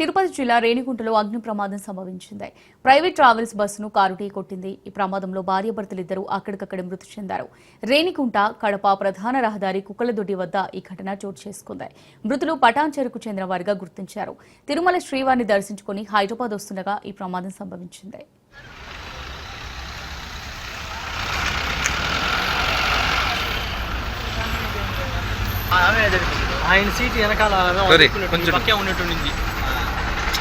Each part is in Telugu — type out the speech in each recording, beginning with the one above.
తిరుపతి జిల్లా రేణిగుంటలో అగ్ని ప్రమాదం సంభవించింది. ప్రైవేట్ ట్రావెల్స్ బస్సును కారు ఢీ కొట్టింది. ఈ ప్రమాదంలో భార్యాభర్తలిద్దరూ అక్కడికక్కడే మృతి చెందారు. రేణిగుంట కడప ప్రధాన రహదారి కుక్కలదొడ్డి వద్ద ఈ ఘటన చోటు చేసుకుంది. మృతులు పటాన్చెరుకు చెందిన వారిగా గుర్తించారు. తిరుమల శ్రీవారిని దర్శించుకుని హైదరాబాద్ వస్తుండగా ఈ ప్రమాదం సంభవించింది. ఆయన సీట్ వెనకాల. పక్కే ఉన్నట్టు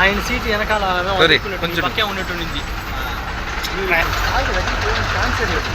ఆయన సీట్ వెనకాల కొంచెం. పక్కే ఉన్నట్టు ఉంది ఛాన్స్ లేదు.